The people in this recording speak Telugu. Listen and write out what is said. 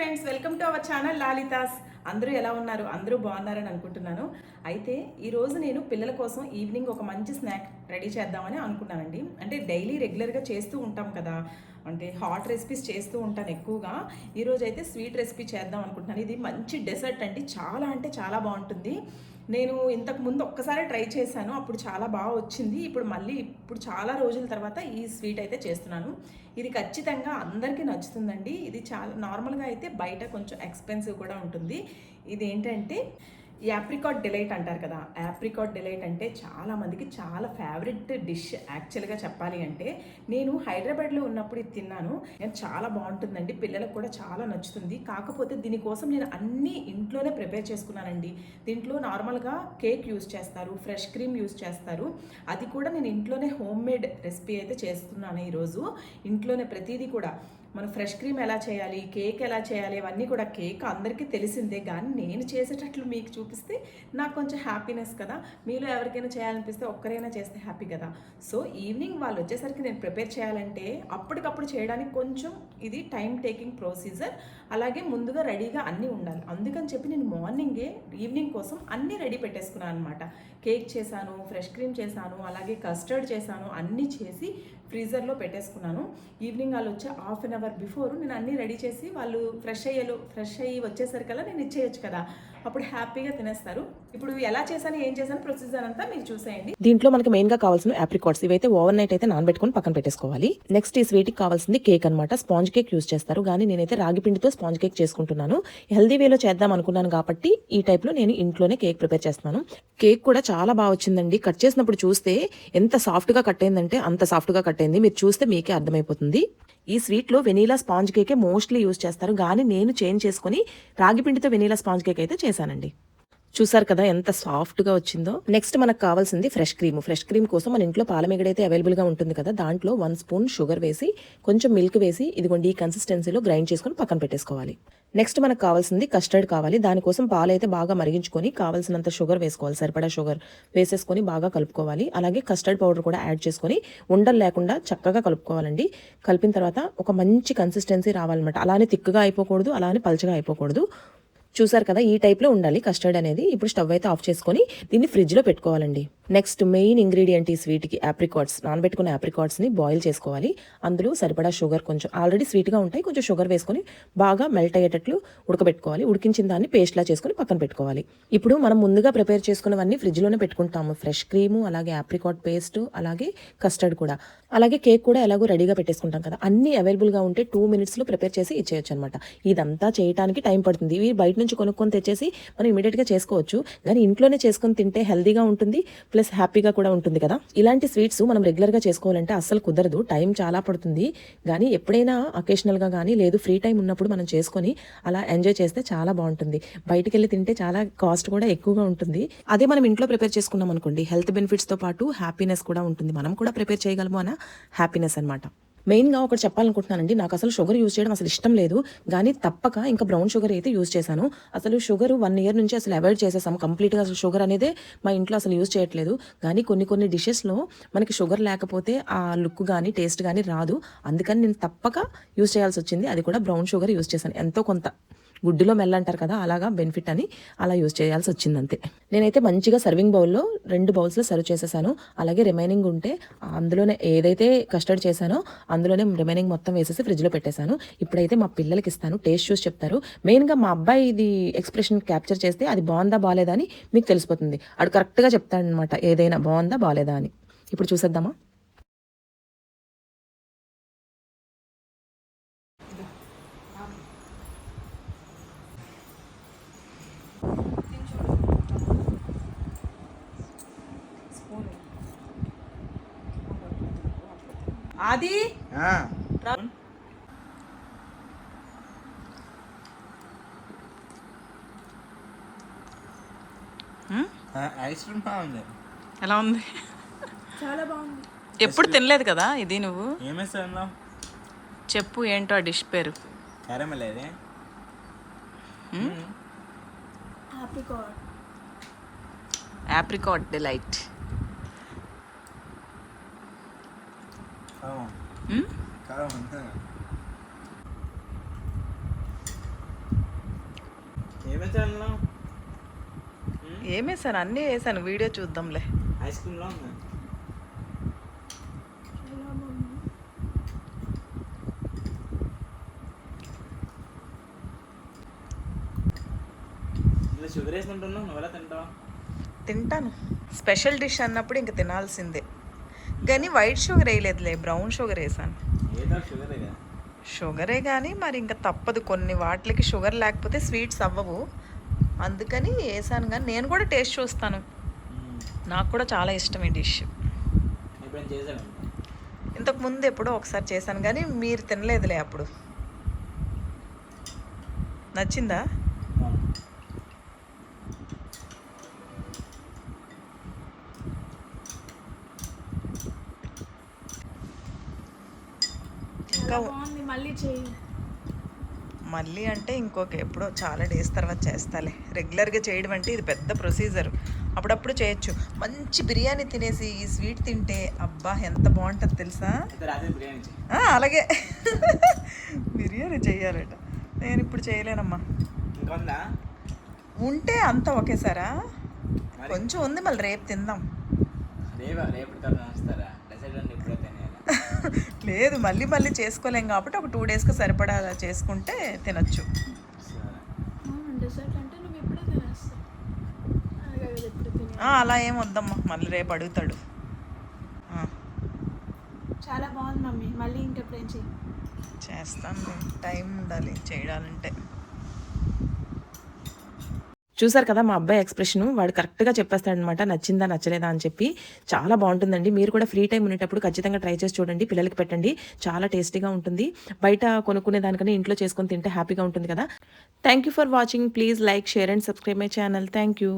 Friends welcome to our channel Lalithas అందరూ ఎలా ఉన్నారు? అందరూ బాగున్నారని అనుకుంటున్నాను. అయితే ఈరోజు నేను పిల్లల కోసం ఈవినింగ్ ఒక మంచి స్నాక్ రెడీ చేద్దామని అనుకున్నానండి. అంటే డైలీ రెగ్యులర్గా చేస్తూ ఉంటాం కదా. అంటే హాట్ రెసిపీస్ చేస్తూ ఉంటాను ఎక్కువగా. ఈరోజు అయితే స్వీట్ రెసిపీ చేద్దాం అనుకుంటున్నాను. ఇది మంచి డెసర్ట్ అండి. చాలా అంటే చాలా బాగుంటుంది. నేను ఇంతకు ముందు ఒక్కసారి ట్రై చేశాను. అప్పుడు చాలా బాగా వచ్చింది. ఇప్పుడు మళ్ళీ ఇప్పుడు చాలా రోజుల తర్వాత ఈ స్వీట్ అయితే చేస్తున్నాను. ఇది ఖచ్చితంగా అందరికీ నచ్చుతుందండి. ఇది చాలా నార్మల్గా అయితే బయట కొంచెం ఎక్స్పెన్సివ్ కూడా ఉంటుంది. ఇది ఏంటంటే యాప్రికాట్ డిలైట్ అంటారు కదా యాప్రికాట్ డిలైట్ అంటే చాలామందికి చాలా ఫేవరెట్ డిష్ యాక్చువల్గా చెప్పాలి అంటే నేను హైదరాబాద్లో ఉన్నప్పుడు ఇది తిన్నాను. నేను చాలా బాగుంటుందండి పిల్లలకు కూడా చాలా నచ్చుతుంది. కాకపోతే దీనికోసం నేను అన్నీ ఇంట్లోనే ప్రిపేర్ చేసుకున్నానండి. దీంట్లో నార్మల్గా కేక్ యూస్ చేస్తారు ఫ్రెష్ క్రీమ్ యూస్ చేస్తారు. అది కూడా నేను ఇంట్లోనే హోమ్ మేడ్ రెసిపీ అయితే చేస్తున్నాను ఈరోజు. ఇంట్లోనే ప్రతిదీ కూడా. మనం ఫ్రెష్ క్రీమ్ ఎలా చేయాలి కేక్ ఎలా చేయాలి అవన్నీ కూడా కేక్ అందరికీ తెలిసిందే. కానీ నేను చేసేటట్లు మీకు చూపిస్తే నాకు కొంచెం హ్యాపీనెస్ కదా. మీలో ఎవరికైనా చేయాలనిపిస్తే ఒక్కరైనా చేస్తే హ్యాపీ కదా. సో ఈవినింగ్ వాళ్ళు వచ్చేసరికి నేను ప్రిపేర్ చేయాలంటే అప్పటికప్పుడు చేయడానికి కొంచెం ఇది టైం టేకింగ్ ప్రొసీజర్. అలాగే ముందుగా రెడీగా అన్నీ ఉండాలి. అందుకని చెప్పి నేను మార్నింగే ఈవినింగ్ కోసం అన్నీ రెడీ పెట్టేసుకున్నాను అనమాట కేక్ చేశాను ఫ్రెష్ క్రీమ్ చేశాను అలాగే కస్టర్డ్ చేశాను అన్నీ చేసి ఫ్రీజర్లో పెట్టేసుకున్నాను. ఈవినింగ్ వాళ్ళు వచ్చే హాఫ్ అన్ అవర్ బిఫోర్ నేను అన్నీ రెడీ చేసి వాళ్ళు ఫ్రెష్ అయ్యలు ఫ్రెష్ అయ్యి వచ్చేసరికల్లా నేను ఇచ్చేయచ్చు కదా. అప్పుడు హ్యాపీగా తినేస్తారు. ఇప్పుడు ఎలా చేశాను ఏం చేశాను ప్రొసీజర్ అంతా మీరు చూసేయండి. దీంట్లో మనకి మెయిన్గా కావాల్సిన ఆప్రికాట్స్ ఇవైతే ఓవర్ నైట్ అయితే నానబెట్టుకుని పక్కన పెట్టేసుకోవాలి. నెక్స్ట్ ఈ స్వీట్కి కావాల్సింది కేక్ అనమాట స్పాంజ్ కేక్ యూస్ చేస్తారు. కానీ నేనైతే రాగి పిండితో స్పాంజ్ కేక్ చేసుకుంటున్నాను. హెల్దీ వేలో చేద్దాం అనుకున్నాను కాబట్టి ఈ టైప్లో నేను ఇంట్లోనే కేక్ ప్రిపేర్ చేస్తున్నాను. కేక్ కూడా చాలా బాగా వచ్చిందండి. కట్ చేసినప్పుడు చూస్తే ఎంత సాఫ్ట్గా కట్ అయిందంటే అంత సాఫ్ట్గా కట్ అయింది మీరు చూస్తే మీకే అర్థమైపోతుంది. ఈ స్వీట్లో వెనీలా స్పాంజ్ కేకే మోస్ట్లీ యూజ్ చేస్తారు. కానీ నేను చేంజ్ చేసుకుని రాగిపిండితో వెనీలా స్పాంజ్ కేక్ అయితే చేశానండి. చూసారు కదా ఎంత సాఫ్ట్గా వచ్చిందో. నెక్స్ట్ మనకు కావాల్సింది ఫ్రెష్ క్రీమ్ ఫ్రెష్ క్రీమ్ కోసం మన ఇంట్లో పాలమిగడైతే అయితే అవైలబుల్గా ఉంటుంది కదా. దాంట్లో వన్ స్పూన్ షుగర్ వేసి కొంచెం మిల్క్ వేసి ఇదిగోండి ఈ కన్సిస్టెన్సీలో గ్రైండ్ చేసుకొని పక్కన పెట్టేసుకోవాలి. నెక్స్ట్ మనకు కావాల్సింది కస్టర్డ్ కావాలి. దానికోసం పాలు అయితే బాగా మరిగించుకొని కావాల్సినంత షుగర్ వేసుకోవాలి. సరిపడా షుగర్ వేసేసుకొని బాగా కలుపుకోవాలి. అలాగే కస్టర్డ్ పౌడర్ కూడా యాడ్ చేసుకొని ఉండలు లేకుండా చక్కగా కలుపుకోవాలండి. కలిపిన తర్వాత ఒక మంచి కన్సిస్టెన్సీ రావాలన్నమాట. అలానే తిక్కుగా అయిపోకూడదు అలానే పల్చగా అయిపోకూడదు. చూసారు కదా ఈ టైప్లో ఉండాలి కస్టర్డ్ అనేది. ఇప్పుడు స్టవ్ అయితే ఆఫ్ చేసుకొని దీన్ని ఫ్రిడ్జ్లో పెట్టుకోవాలండి. నెక్స్ట్ మెయిన్ ఇంగ్రీడియంట్ ఈ స్వీట్కి ఆప్రికాట్స్ నానబెట్టుకున్న యాప్రికాడ్స్ని బాయిల్ చేసుకోవాలి. అందులో సరిపడా షుగర్ కొంచెం ఆల్రెడీ స్వీట్గా ఉంటాయి. కొంచెం షుగర్ వేసుకొని బాగా మెల్ట్ అయ్యేటట్లు ఉడకబెట్టుకోవాలి. ఉడికించిన దాన్ని పేస్ట్లా చేసుకొని పక్కన పెట్టుకోవాలి. ఇప్పుడు మనం ముందుగా ప్రిపేర్ చేసుకున్నవన్నీ ఫ్రిడ్జ్లోనే పెట్టుకుంటాము. ఫ్రెష్ క్రీము అలాగే యాప్రికాట్ పేస్ట్ అలాగే కస్టర్డ్ కూడా. అలాగే కేక్ కూడా ఎలాగో రెడీగా పెట్టేసుకుంటాం కదా అన్నీ అవైలబుల్గా ఉంటే టూ మినిట్స్లో ప్రిపేర్ చేసి ఇచ్చేయచ్చు అనమాట ఇదంతా చేయడానికి టైం పడుతుంది. ఇవి బయట నుంచి కొనుక్కొని తెచ్చేసి మనం ఇమీడియట్గా చేసుకోవచ్చు. కానీ ఇంట్లోనే చేసుకొని తింటే హెల్దీగా ఉంటుంది ప్లస్ హ్యాపీగా కూడా ఉంటుంది కదా. ఇలాంటి స్వీట్స్ మనం రెగ్యులర్గా చేసుకోవాలంటే అస్సలు కుదరదు. టైం చాలా పడుతుంది. కానీ ఎప్పుడైనా అకేషనల్గా కానీ లేదు ఫ్రీ టైం ఉన్నప్పుడు మనం చేసుకొని అలా ఎంజాయ్ చేస్తే చాలా బాగుంటుంది. బయటికి వెళ్ళి తింటే చాలా కాస్ట్ కూడా ఎక్కువగా ఉంటుంది. అదే మనం ఇంట్లో ప్రిపేర్ చేసుకున్నాం అనుకోండి హెల్త్ బెనిఫిట్స్తో పాటు హ్యాపీనెస్ కూడా ఉంటుంది. మనం కూడా ప్రిపేర్ చేయగలము అన్న హ్యాపీనెస్ అనమాట మెయిన్గా ఒకటి చెప్పాలనుకుంటున్నానండి నాకు అసలు షుగర్ యూజ్ చేయడం అసలు ఇష్టం లేదు. కానీ తప్పక ఇంకా బ్రౌన్ షుగర్ అయితే యూజ్ చేశాను. అసలు షుగర్ వన్ ఇయర్ నుంచి అసలు అవాయిడ్ చేసేసాం కంప్లీట్గా అసలు షుగర్ అనేదే మా ఇంట్లో అసలు యూజ్ చేయట్లేదు. కానీ కొన్ని కొన్ని డిషెస్లో మనకి షుగర్ లేకపోతే ఆ లుక్ కానీ టేస్ట్ కానీ రాదు. అందుకని నేను తప్పక యూజ్ చేయాల్సి వచ్చింది. అది కూడా బ్రౌన్ షుగర్ యూజ్ చేశాను. ఎంతో కొంత. గుడ్డులో మెల్ల అంటారు కదా అలాగా బెనిఫిట్ అని అలా యూజ్ చేయాల్సి వచ్చింది అంతే నేనైతే మంచిగా సర్వింగ్ బౌల్లో రెండు బౌల్స్లో సర్వ్ చేసేసాను. అలాగే రిమైనింగ్ ఉంటే అందులోనే ఏదైతే కస్టర్డ్ చేశానో అందులోనే రిమైనింగ్ మొత్తం వేసేసి ఫ్రిడ్జ్లో పెట్టేశాను. ఇప్పుడైతే మా పిల్లలకి ఇస్తాను టేస్ట్ చూసి చెప్తారు. మెయిన్గా మా అబ్బాయి ఇది ఎక్స్ప్రెషన్ క్యాప్చర్ చేస్తే అది బాగుందా బాగాలేదా అని మీకు తెలిసిపోతుంది. అడు కరెక్ట్గా చెప్తాడనమాట ఏదైనా బాగుందా బాగాలేదా అని. ఇప్పుడు చూసేద్దామా? ఆది? ఐస్ క్రీమ్ బాగుంది. ఎలా ఉంది? ఎప్పుడు తినలేదు కదా ఇది నువ్వు? అందులో చెప్పు ఏంటో ఆ డిష్ పేరు. క్యారమెల్ అది? Apricot delight. కారం కారం అంతే ఏమేమి చల్లం ఏం వేసాను అన్నీ వేసాను వీడియో చూద్దాంలే ఐస్ క్రీమ్లో ఉంది షుగర్ వేసుకుంటున్నావు నువ్వు ఎలా తింటావు తింటాను స్పెషల్ డిష్ అన్నప్పుడు ఇంక తినాల్సిందే కానీ వైట్ షుగర్ వేయలేదులే బ్రౌన్ షుగర్ వేసాను. షుగరే కానీ మరి ఇంకా తప్పదు కొన్ని వాటికి షుగర్ లేకపోతే స్వీట్స్ అవ్వవు. అందుకని వేసాను కానీ నేను కూడా టేస్ట్ చూస్తాను. నాకు కూడా చాలా ఇష్టం ఈ డిష్. ఇంతకు ముందు ఎప్పుడో ఒకసారి చేశాను కానీ మీరు తినలేదులే అప్పుడు. నచ్చిందా ఇంకా బాగుంది మళ్ళీ చెయ్యి మళ్ళీ అంటే ఇంకొక ఎప్పుడో చాలా డేస్ తర్వాత చేస్తాలే. రెగ్యులర్గా చేయడం అంటే ఇది పెద్ద ప్రొసీజర్. అప్పుడప్పుడు చేయొచ్చు. మంచి బిర్యానీ తినేసి ఈ స్వీట్ తింటే అబ్బా ఎంత బాగుంటుంది తెలుసా? చేయి. అలాగే. బిర్యానీ చెయ్యాలట నేను ఇప్పుడు చేయలేనమ్మా. ఉంటే అంతా ఒకేసారా? కొంచెం ఉంది మళ్ళీ రేపు తిందాం. రేపా తర్వాత వస్తారా డిసైడ్ అండి ఎప్పుడో తినేయాలి లేదు మళ్ళీ మళ్ళీ చేసుకోలేం కాబట్టి ఒక టూ డేస్కి సరిపడా చేసుకుంటే తినొచ్చు. అలా ఏం వద్దమ్మా మళ్ళీ రేపు అడుగుతాడు. చాలా బాగుంది మమ్మీ మళ్ళీ ఇంకెప్పుడేం చేస్తాను టైం ఉండాలి చేయడాలంటే చూసారు కదా మా అబ్బాయి ఎక్స్ప్రెషన్? వాడు కరెక్ట్గా చెప్పేస్తాడనమాట నచ్చిందా నచ్చలేదా అని చెప్పి. చాలా బాగుంటుందండి. మీరు కూడా ఫ్రీ టైం ఉండేటప్పుడు ఖచ్చితంగా ట్రై చేసి చూడండి. పిల్లలకి పెట్టండి. చాలా టేస్టీగా ఉంటుంది. బయట కొనుక్కునే దానికన్నా ఇంట్లో చేసుకొని తింటే హ్యాపీగా ఉంటుంది కదా. Thank you for watching. Please like share and subscribe my channel. Thank you